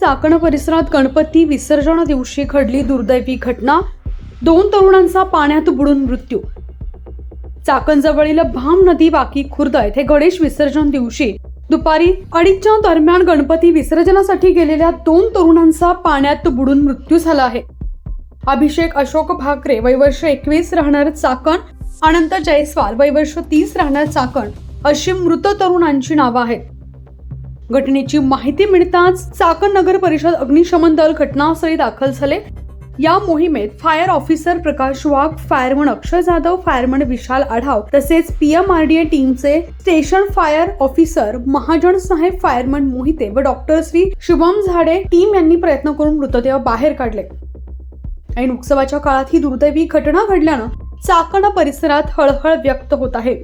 चाकण परिसरात गणपती विसर्जन दिवशी घडली दुर्दैवी घटना. दोन तरुणांचा पाण्यात बुडून मृत्यू. चाकणजवळील भाम नदी बाकी खुर्द येथे गणेश विसर्जन दिवशी दुपारी अडीचच्या दरम्यान गणपती विसर्जनासाठी गेलेल्या दोन तरुणांचा पाण्यात बुडून मृत्यू झाला आहे. अभिषेक अशोक भाकरे वैवर्ष एकवीस राहणार चाकण अनंत जयस्वाल वैवर्ष तीस राहणार चाकण अशी मृत तरुणांची नावं आहेत. घटनेची माहिती मिळताच चाकण नगर परिषद अग्निशमन दल घटनास्थळी दाखल झाले. या मोहिमेत fire officer Prakash Wagh fireman Akshay Jadhav fireman Vishal Adhav तसेच पीएमआरडीए टीमचे स्टेशन फायर ऑफिसर महाजन साहेब फायरमन मोहिते व डॉक्टर श्री शुभम झाडे टीम यांनी प्रयत्न करून मृतदेह बाहेर काढले. ऐन उत्सवाच्या काळात ही दुर्दैवी घटना घडल्यानं चाकण परिसरात हळहळ व्यक्त होत आहे.